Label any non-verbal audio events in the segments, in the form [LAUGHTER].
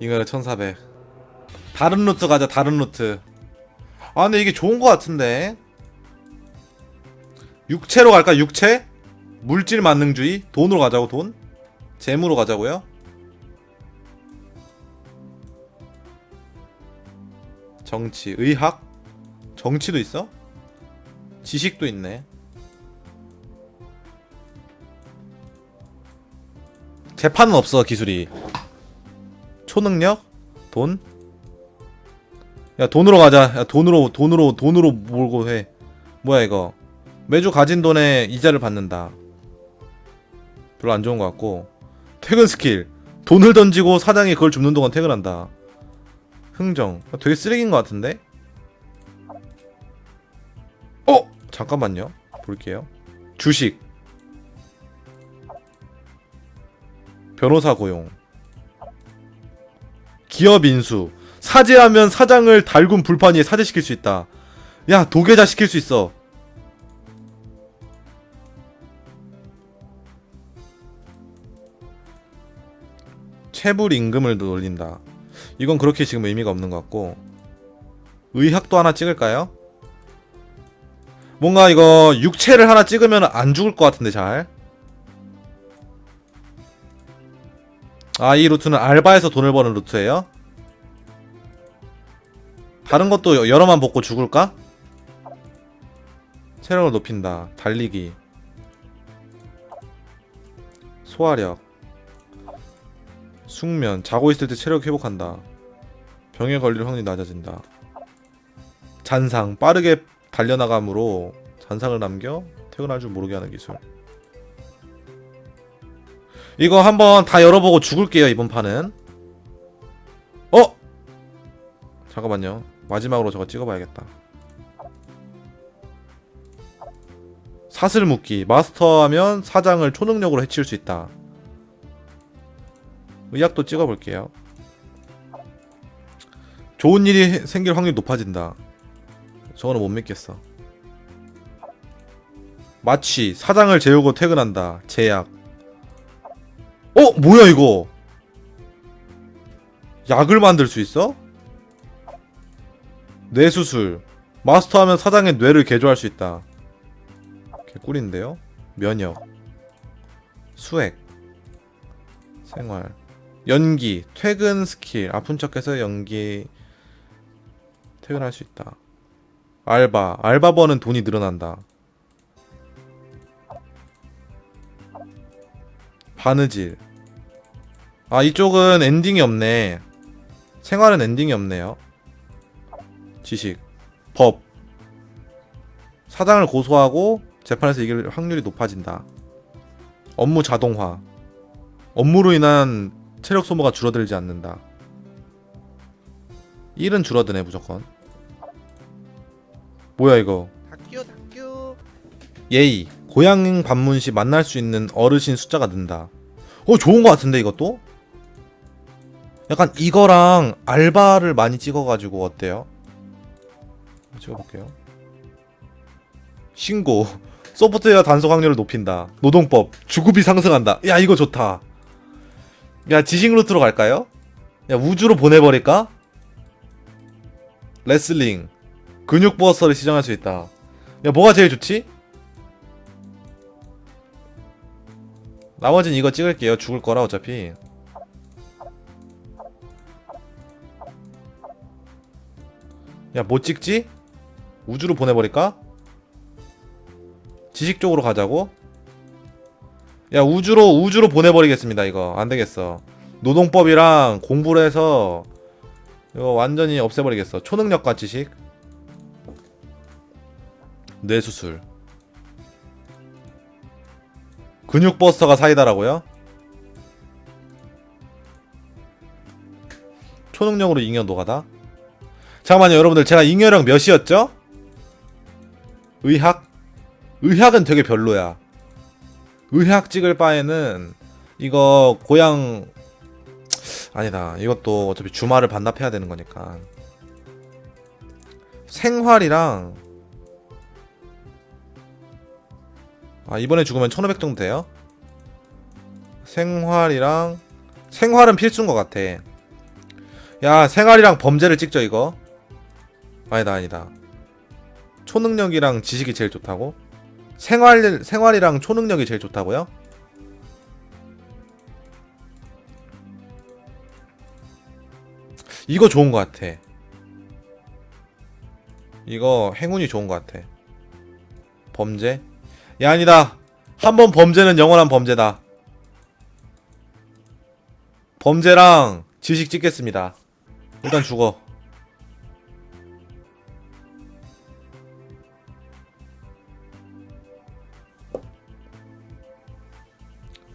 잉여력 1400 다른 루트 가자 다른 루트 아 근데 이게 좋은 거 같은데 육체로 갈까 육체? 물질 만능주의? 돈으로 가자고 돈? 재무로 가자고요? 정치, 의학? 정치도 있어? 지식도 있네. 재판은 없어 기술이. 초능력? 돈? 야 돈으로 가자. 야 돈으로 돈으로 돈으로 몰고 해. 뭐야 이거? 매주 가진 돈에 이자를 받는다. 별로 안 좋은 것 같고 퇴근 스킬 돈을 던지고 사장이 그걸 줍는 동안 퇴근한다. 흥정 되게 쓰레기인 것 같은데? 어 잠깐만요 볼게요 주식 변호사 고용 기업 인수 사죄하면 사장을 달군 불판 위에 사죄시킬 수 있다. 야 도계자 시킬 수 있어. 체불 임금을 놀린다. 이건 그렇게 지금 의미가 없는 것 같고 의학도 하나 찍을까요? 뭔가 이거 육체를 하나 찍으면 안 죽을 것 같은데 잘. 아 이 루트는 알바에서 돈을 버는 루트예요? 다른 것도 여러만 먹고 죽을까? 체력을 높인다. 달리기. 소화력. 숙면. 자고 있을 때 체력 회복한다. 병에 걸릴 확률이 낮아진다. 잔상. 빠르게 달려나감으로 잔상을 남겨 퇴근할 줄 모르게 하는 기술. 이거 한번 다 열어보고 죽을게요, 이번 판은. 어? 잠깐만요. 마지막으로 저거 찍어봐야겠다. 사슬 묶기. 마스터하면 사장을 초능력으로 해치울 수 있다. 의학도 찍어볼게요. 좋은 일이 생길 확률이 높아진다. 저거는 못 믿겠어. 마취. 사장을 재우고 퇴근한다. 제약. 어? 뭐야 이거? 약을 만들 수 있어? 뇌수술. 마스터하면 사장의 뇌를 개조할 수 있다. 개꿀인데요? 면역. 수액. 생활. 연기. 퇴근 스킬. 아픈 척해서 연기 퇴근할 수 있다. 알바. 알바 버는 돈이 늘어난다. 바느질 아 이쪽은 엔딩이 없네 생활은 엔딩이 없네요 지식, 법, 사장을 고소하고 재판에서 이길 확률이 높아진다. 업무 자동화, 업무로 인한 체력 소모가 줄어들지 않는다. 일은 줄어드네 무조건. 뭐야 이거? 닭규 닭규 예의, 고향 방문 시 만날 수 있는 어르신 숫자가 는다. 어 좋은 거 같은데 이것도? 약간 이거랑 알바를 많이 찍어가지고 어때요? 찍어볼게요. 신고. [LAUGHS] 소프트웨어 단속 확률을 높인다. 노동법. 주급이 상승한다. 야, 이거 좋다. 야, 지식 루트로 갈까요? 야, 우주로 보내버릴까? 레슬링. 근육 버스터를 시정할 수 있다. 야, 뭐가 제일 좋지? 나머진 이거 찍을게요. 죽을 거라, 어차피. 야, 뭐 찍지? 우주로 보내버릴까? 지식 쪽으로 가자고? 야 우주로 우주로 보내버리겠습니다 이거 안 되겠어 노동법이랑 공부를 해서 이거 완전히 없애버리겠어 초능력과 지식 뇌수술 근육버스터가 사이다라고요? 초능력으로 잉여 노가다? 잠깐만요 여러분들 제가 잉여력 몇이었죠? 의학? 의학은 되게 별로야 의학 찍을 바에는 이거 고향 아니다 이것도 어차피 주말을 반납해야 되는 거니까 생활이랑 아 이번에 죽으면 1500 정도 돼요? 생활이랑 생활은 필수인 것 같아 야 생활이랑 범죄를 찍죠 이거 아니다 아니다 초능력이랑 지식이 제일 좋다고? 생활 생활이랑 초능력이 제일 좋다고요? 이거 좋은 것 같아. 이거 행운이 좋은 것 같아. 범죄? 야 아니다. 한 번 범죄는 영원한 범죄다. 범죄랑 지식 찍겠습니다. 일단 죽어.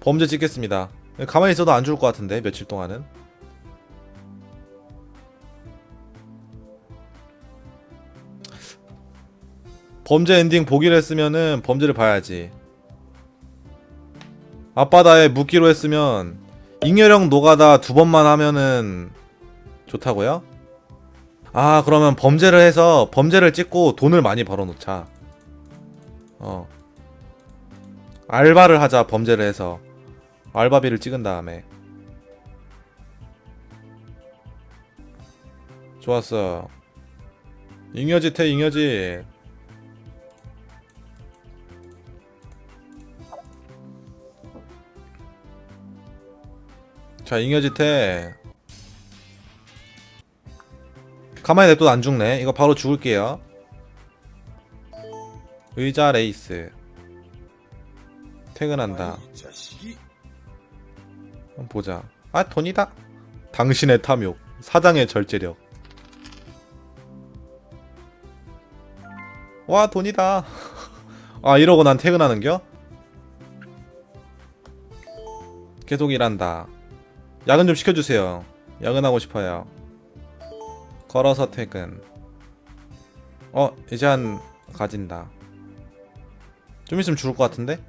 범죄 찍겠습니다. 가만히 있어도 안 죽을 것 같은데 며칠 동안은. 범죄 엔딩 보기로 했으면은 범죄를 봐야지. 앞바다에 묻기로 했으면 잉여령 노가다 두 번만 하면은 좋다고요? 아 그러면 범죄를 해서 범죄를 찍고 돈을 많이 벌어놓자. 어. 알바를 하자 범죄를 해서 알바비를 찍은 다음에 좋았어. 잉여짓 해 잉여짓. 자 잉여짓 해. 가만히 냅둬도 안 죽네. 이거 바로 죽을게요. 의자 레이스. 퇴근한다. 보자. 아 돈이다. 당신의 탐욕, 사장의 절제력. 와 돈이다. [LAUGHS] 아 이러고 난 퇴근하는겨? 계속 일한다. 야근 좀 시켜주세요. 야근하고 싶어요. 걸어서 퇴근. 어 이제 한 가진다. 좀 있으면 죽을 것 같은데?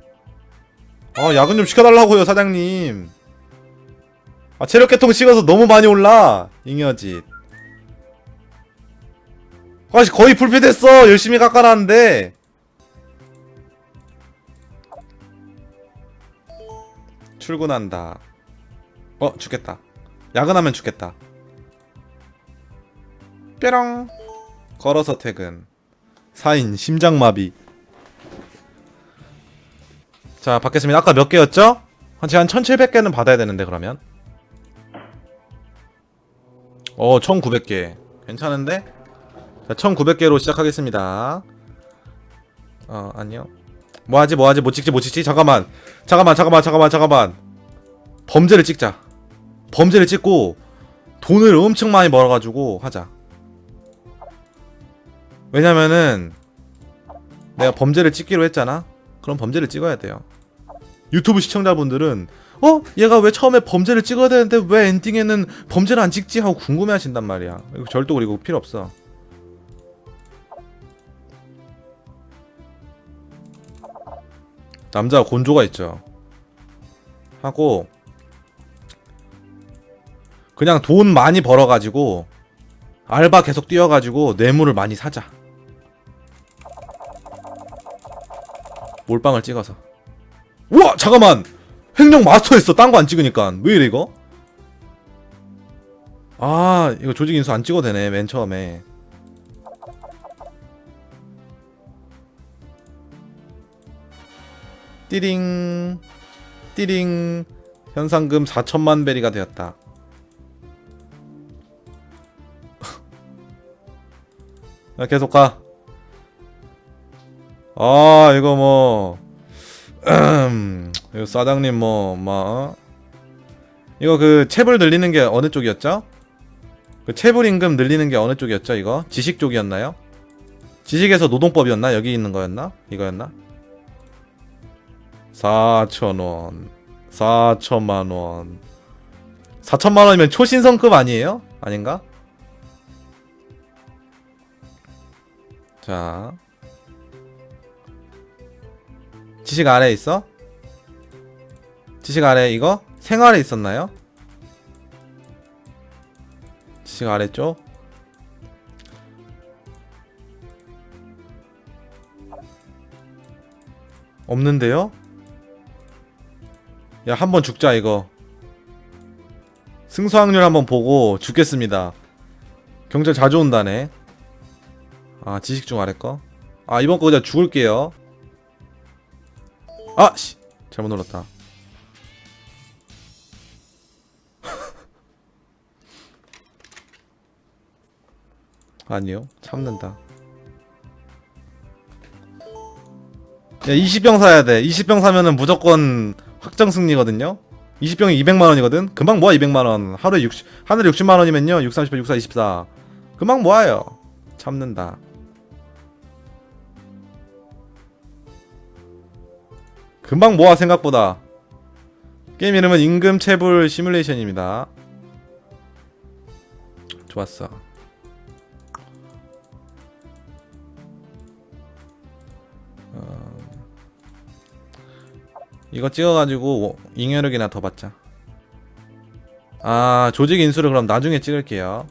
아 야근 좀 시켜달라고요 사장님. 아 체력 계통 식어서 너무 많이 올라. 잉여짓. 아씨 거의 불패됐어. 열심히 깎아놨는데. 출근한다. 어 죽겠다. 야근하면 죽겠다. 뾰롱. 걸어서 퇴근. 4인 심장마비. 자 받겠습니다. 아까 몇 개였죠? 한 한 1700개는 받아야 되는데 그러면 어, 1900개. 괜찮은데? 자, 1900개로 시작하겠습니다. 어, 아니요. 뭐 하지, 뭐 하지, 뭐 찍지, 뭐 찍지? 잠깐만. 잠깐만, 잠깐만, 잠깐만, 잠깐만. 범죄를 찍자. 범죄를 찍고, 돈을 엄청 많이 벌어가지고 하자. 왜냐면은, 내가 범죄를 찍기로 했잖아? 그럼 범죄를 찍어야 돼요. 유튜브 시청자분들은 어? 얘가 왜 처음에 범죄를 찍어야 되는데 왜 엔딩에는 범죄를 안 찍지? 하고 궁금해 하신단 말이야. 이거 절도 그리고 필요 없어. 남자 곤조가 있죠. 하고 그냥 돈 많이 벌어가지고 알바 계속 뛰어가지고 뇌물을 많이 사자. 몰빵을 찍어서. 우와 잠깐만 행정 마스터했어. 딴 거 안 찍으니까. 왜 이래 이거? 아 이거 조직 인수 안 찍어도 되네 맨 처음에. 띠링 띠링. 현상금 4천만 베리가 되었다. [LAUGHS] 야, 계속 가. 아, 이거 뭐, 사장님 뭐, 뭐, 이거 그 체불 늘리는 게 어느 쪽이었죠? 그 체불 임금 늘리는 게 어느 쪽이었죠? 이거 지식 쪽이었나요? 지식에서 노동법이었나? 여기 있는 거였나? 이거였나? 4천원 4천만원 4천만원이면 초신성급 아니에요? 아닌가? 자 지식 아래 있어? 지식 아래 이거? 생활에 있었나요? 지식 아래쪽? 없는데요? 야, 한 번 죽자, 이거. 승수 확률 한번 보고 죽겠습니다. 경찰 자주 온다네. 아 지식 중 아래 거. 아 이번 거 그냥 죽을게요. 아 씨. 잘못 눌렀다. [LAUGHS] 아니요. 참는다. 야 20병 사야 돼. 20병 사면은 무조건 확정 승리거든요. 20병이 200만 원이거든. 금방 모아 200만 원. 하루에 60 하늘에 60만 원이면요. 6 38 64 24. 금방 모아요. 참는다. 금방 모아 생각보다. 게임 이름은 임금 체불 시뮬레이션입니다. 좋았어. 이거 찍어가지고 잉여력이나 더 받자. 아 조직 인수를 그럼 나중에 찍을게요.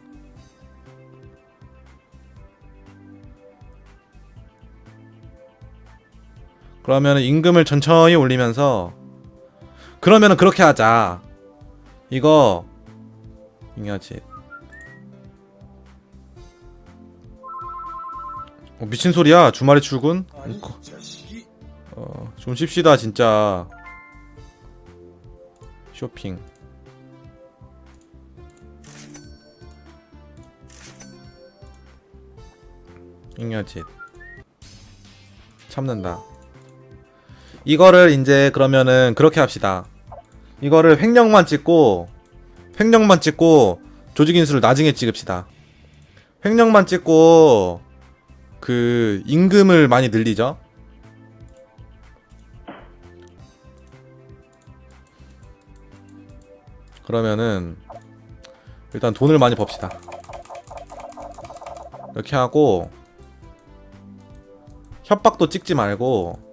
그러면 임금을 천천히 올리면서 그러면은 그렇게 하자. 이거 잉여지. 어, 미친 소리야 주말에 출근? 어, 좀 쉽시다 진짜 쇼핑 잉여짓 참는다 이거를 이제 그러면은 그렇게 합시다. 이거를 횡령만 찍고 횡령만 찍고 조직 인수를 나중에 찍읍시다. 횡령만 찍고 그 임금을 많이 늘리죠. 그러면은 일단 돈을 많이 법시다. 이렇게 하고 협박도 찍지 말고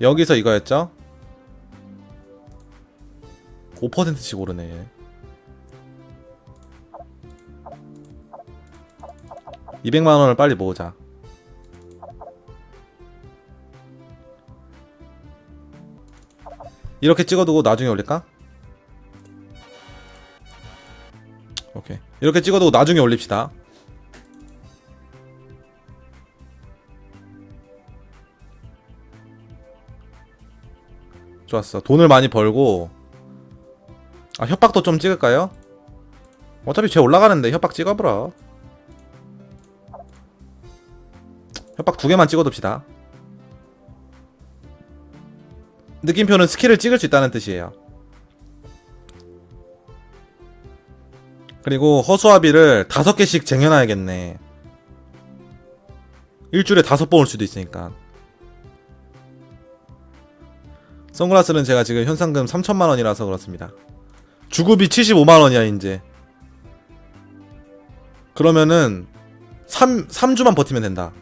여기서 이거였죠? 5%씩 오르네. 200만 원을 빨리 모으자. 이렇게 찍어두고 나중에 올릴까? 오케이 이렇게 찍어두고 나중에 올립시다 좋았어 돈을 많이 벌고 아 협박도 좀 찍을까요? 어차피 쟤 올라가는데 협박 찍어보라 협박 두 개만 찍어둡시다 느낌표는 스킬을 찍을 수 있다는 뜻이에요. 그리고 허수아비를 다섯 개씩 쟁여놔야겠네. 일주일에 다섯 번 올 수도 있으니까. 선글라스는 제가 지금 현상금 3천만 원이라서 그렇습니다. 주급이 75만 원이야 이제. 그러면은 3 3주만 버티면 된다.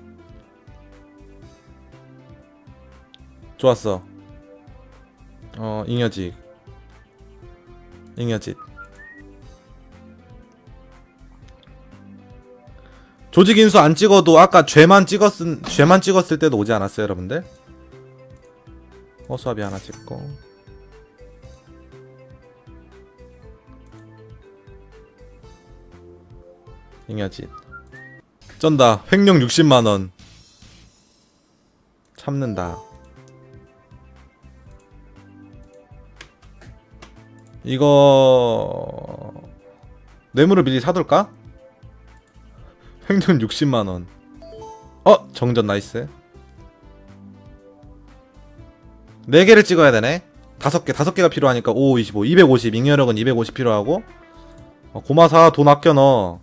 좋았어. 어, 잉여직. 잉여짓. 조직 인수 안 찍어도 아까 죄만 찍었은 죄만 찍었을 때도 오지 않았어요, 여러분들? 허수아비 하나 찍고. 잉여짓. 쩐다. 횡령 60만 원. 참는다. 이거 뇌물을 미리 사둘까? 횡령 60만 원. 어 정전 나이스. 네 개를 찍어야 되네. 다섯 개 다섯 개가 필요하니까 5, 25, 250 잉여력은 250 필요하고. 어, 고마사 돈 아껴 넣어.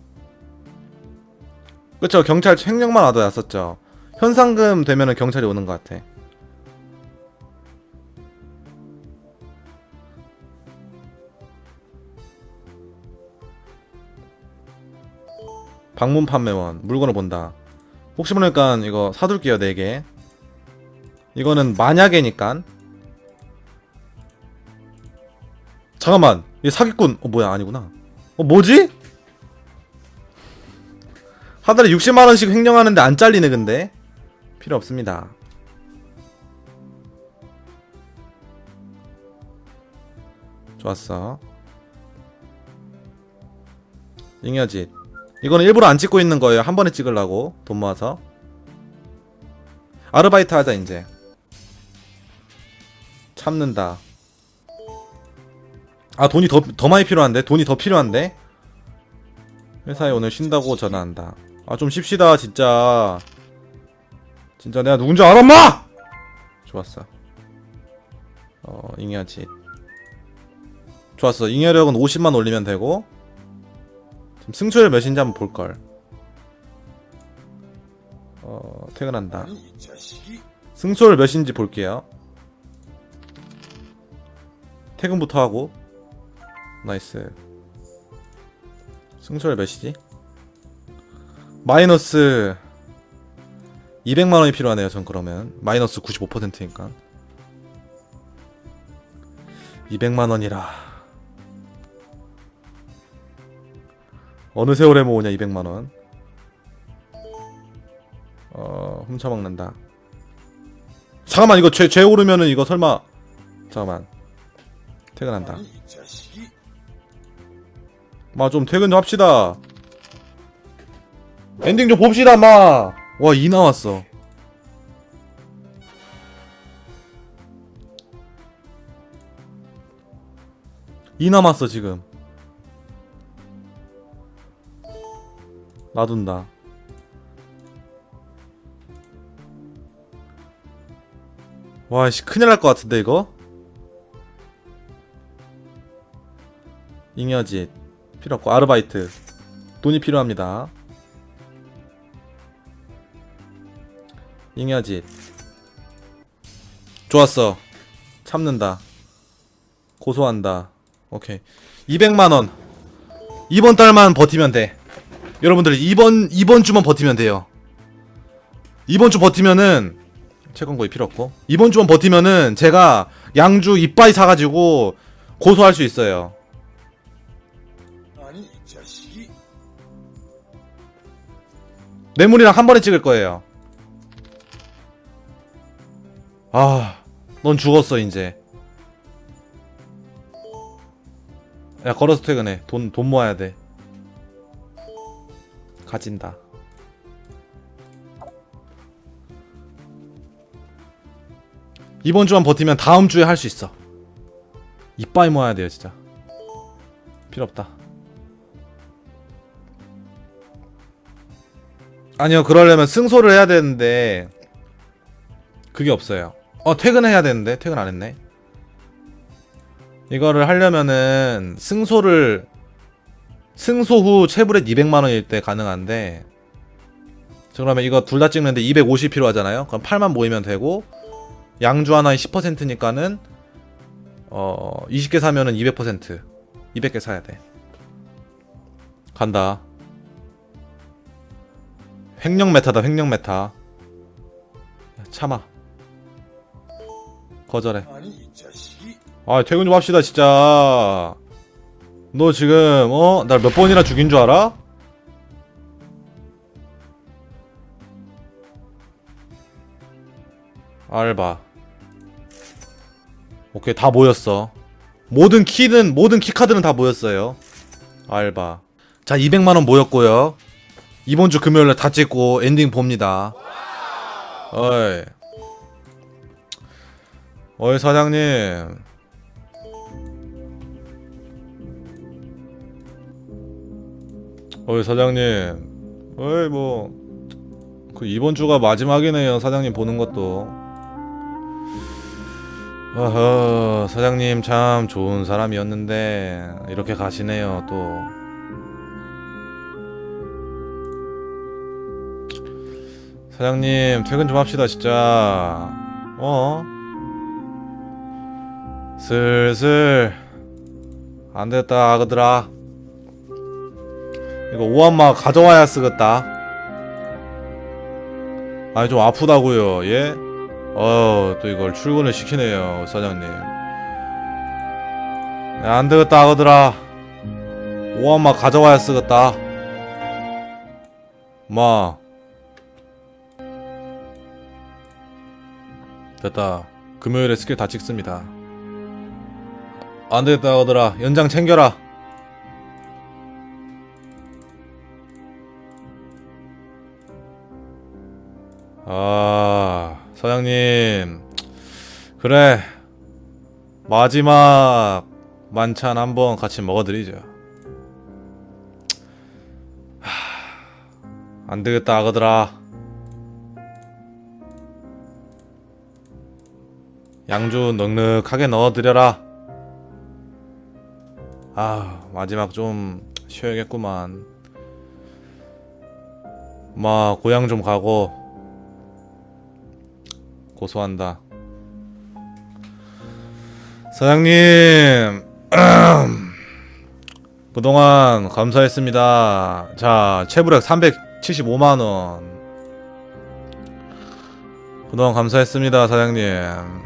그쵸 경찰 횡령만 와도 왔었죠. 현상금 되면은 경찰이 오는 것 같아. 방문 판매원 물건을 본다 혹시 모르니까 이거 사둘게요 4개 이거는 만약에니까 잠깐만 이 사기꾼. 어 뭐야 아니구나. 어 뭐지? 한 달에 60만원씩 횡령하는데 안 잘리네 근데. 필요 없습니다. 좋았어. 잉여짓. 이거는 일부러 안 찍고 있는 거예요. 한 번에 찍으려고. 돈 모아서. 아르바이트 하자 이제. 참는다. 아 돈이 더, 더 많이 필요한데? 돈이 더 필요한데? 회사에 오늘 쉰다고 전화한다. 아 좀 쉽시다 진짜. 진짜 내가 누군지 알아 마! 좋았어. 어 잉여짓. 좋았어. 잉여력은 50만 올리면 되고 지금 승수율 몇인지 한번 볼걸. 어 퇴근한다. 승수율 몇인지 볼게요. 퇴근부터 하고 나이스. 승수율 몇이지? 마이너스 200만 원이 필요하네요. 전 그러면 마이너스 95%니까 200만 원이라 어느 세월에 모으냐 200만 원. 어 훔쳐먹는다. 잠깐만 이거 죄, 죄 오르면은 이거 설마 잠깐만 퇴근한다 마 좀 퇴근 좀 합시다. 엔딩 좀 봅시다 마와2 나왔어. 이 남았어 지금. 놔둔다. 와씨 큰일 날 것 같은데 이거? 잉여짓 필요 없고 아르바이트. 돈이 필요합니다. 잉여짓 좋았어. 참는다. 고소한다. 오케이. 200만원. 이번 달만 버티면 돼. 여러분들 이번 이번 주만 버티면 돼요. 이번 주 버티면은 채권 거의 필요 없고. 이번 주만 버티면은 제가 양주 이빠이 사가지고 고소할 수 있어요 뇌물이랑 한 번에 찍을 거예요. 아, 넌 죽었어 이제. 야 걸어서 퇴근해. 돈 돈 모아야 돼. 가진다. 이번 주만 버티면 다음 주에 할 수 있어. 이빠이 모아야 돼요 진짜. 필요 없다. 아니요, 그러려면 승소를 해야 되는데 그게 없어요. 어, 퇴근해야 되는데 퇴근 안 했네. 이거를 하려면은 승소를 승소 후 체불액 200만 원일 때 가능한데 저 그러면 이거 둘 다 찍는데 250 필요하잖아요. 그럼 8만 모이면 되고 양주 하나에 10%니까는 어 20개 사면은 200% 200개 사야 돼. 간다. 횡령 메타다 횡령 메타. 참아. 거절해. 아 퇴근 좀 합시다 진짜. 너 지금 어? 날 몇 번이나 죽인 줄 알아? 알바. 오케이 다 모였어. 모든 키는 모든 키카드는 다 모였어요. 알바. 자 200만원 모였고요 이번 주 금요일에 다 찍고 엔딩 봅니다. 어이. 어이 사장님. 어이 사장님. 어이 뭐 그 이번 주가 마지막이네요 사장님 보는 것도. 어허 사장님 참 좋은 사람이었는데 이렇게 가시네요 또 사장님 퇴근 좀 합시다 진짜. 어? 슬슬. 안됐다 아그들아. 이거 오한마 가져와야 쓰겠다. 아니 좀 아프다고요 예? 어또 이걸 출근을 시키네요 사장님. 네, 안되겠다 아그들아. 오한마 가져와야 쓰겠다. 마 됐다. 금요일에 스킬 다 찍습니다. 안 되겠다 아거들아. 연장 챙겨라. 아 사장님. 그래. 마지막 만찬 한번 같이 먹어드리죠. 하, 안 되겠다 아거들아 양주 넉넉하게 넣어드려라. 아 마지막 좀 쉬어야겠구만. 마 고향 좀 가고 고소한다. 사장님 그동안 감사했습니다. 자 체불액 375만원. 그동안 감사했습니다 사장님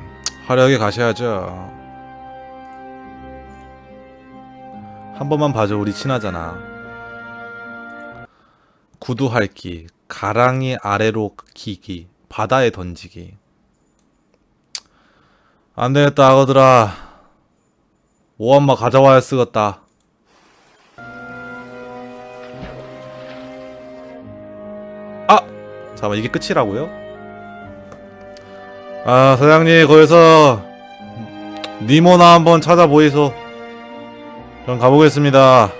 화려하게 가셔야죠. 한 번만 봐줘 우리 친하잖아. 구두 핥기 가랑이 아래로 기기 바다에 던지기. 안 되겠다 아거들아. 오한마 가져와야 쓰겠다. 아! 잠깐만 이게 끝이라고요? 아 사장님 거기서 니모나 한번 찾아보이소 전 가보겠습니다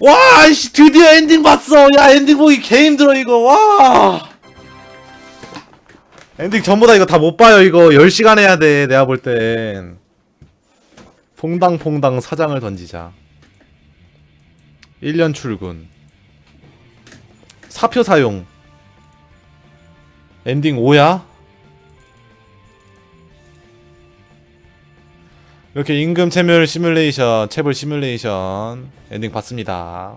와, 씨, 드디어 엔딩 봤어. 야, 엔딩 보기 개 힘들어, 이거. 와. 엔딩 전부 다 이거 다 못 봐요, 이거. 10시간 해야 돼, 내가 볼 땐. 퐁당퐁당 사장을 던지자. 1년 출근. 사표 사용. 엔딩 5야? 이렇게 임금 체멸 시뮬레이션, 체불 시뮬레이션 엔딩 봤습니다.